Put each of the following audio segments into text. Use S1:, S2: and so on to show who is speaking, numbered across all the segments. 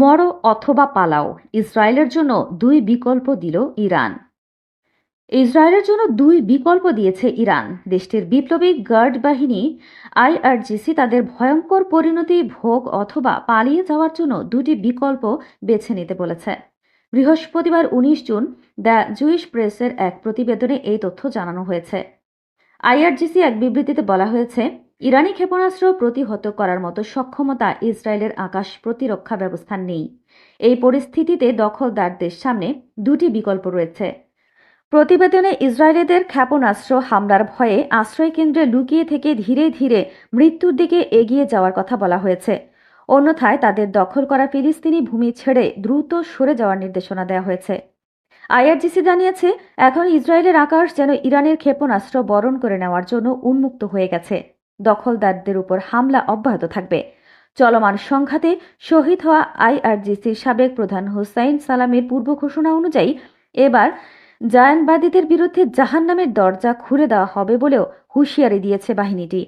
S1: মরো অথবা পালাও। ইসরায়েলের জন্য দুই বিকল্প দিল ইরান। ইসরায়েলের জন্য দুই বিকল্প দিয়েছে ইরান। দেশটির বিপ্লবী গার্ড বাহিনী, আইআরজিসি, তাদের ভয়ঙ্কর পরিণতি, ভোগ অথবা পালিয়ে যাওয়ার জন্য দুটি বিকল্প বেছে নিতে বলেছে। বৃহস্পতিবার উনিশ জুন, দ্য জুইশ প্রেসের এক প্রতিবেদনে এই তথ্য জানানো হয়েছে। আইআরজিসি এক বিবৃতিতে বলা হয়েছে ইরানি ক্ষেপণাস্ত্র প্রতিহত করার মতো সক্ষমতা ইসরায়েলের আকাশ প্রতিরক্ষা ব্যবস্থা নেই। এই পরিস্থিতিতে দখলদারদের সামনে দুটি বিকল্প রয়েছে। প্রতিবেদনে ইসরায়েলিদের ক্ষেপণাস্ত্র হামলার ভয়ে আশ্রয়কেন্দ্রে লুকিয়ে থেকে ধীরে ধীরে মৃত্যুর দিকে এগিয়ে যাওয়ার কথা বলা হয়েছে। অন্যথায় তাদের দখল করা ফিলিস্তিনি ভূমি ছেড়ে দ্রুত সরে যাওয়ার নির্দেশনা দেওয়া হয়েছে। আইআরজিসি জানিয়েছে, এখন ইসরায়েলের আকাশ যেন ইরানের ক্ষেপণাস্ত্র বরণ করে নেওয়ার জন্য উন্মুক্ত হয়ে গেছে। দখলদারদের উপর হামলা অব্যাহত থাকবে। চলমান সংঘাতে শহীদ হওয়া আইআরজিসির সাবেক প্রধান হোসাইন সালামের পূর্ব ঘোষণা অনুযায়ী, এবার জায়ানবাদীদের বিরুদ্ধে জাহান্নামের দরজা খুলে দেওয়া হবে বলেও হুঁশিয়ারি দিয়েছে বাহিনীটি।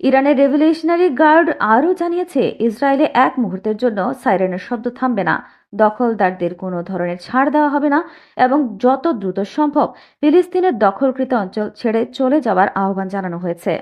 S1: ইরানের রেভলিউশনারি গার্ড আরও জানিয়েছে, ইসরায়েলে এক মুহূর্তের জন্য সাইরেনের শব্দ থামবে না। দখলদারদের কোনো ধরনের ছাড় দেওয়া হবে না এবং যত দ্রুত সম্ভব ফিলিস্তিনের দখলকৃত অঞ্চল ছেড়ে চলে যাওয়ার আহ্বান জানানো হয়েছে।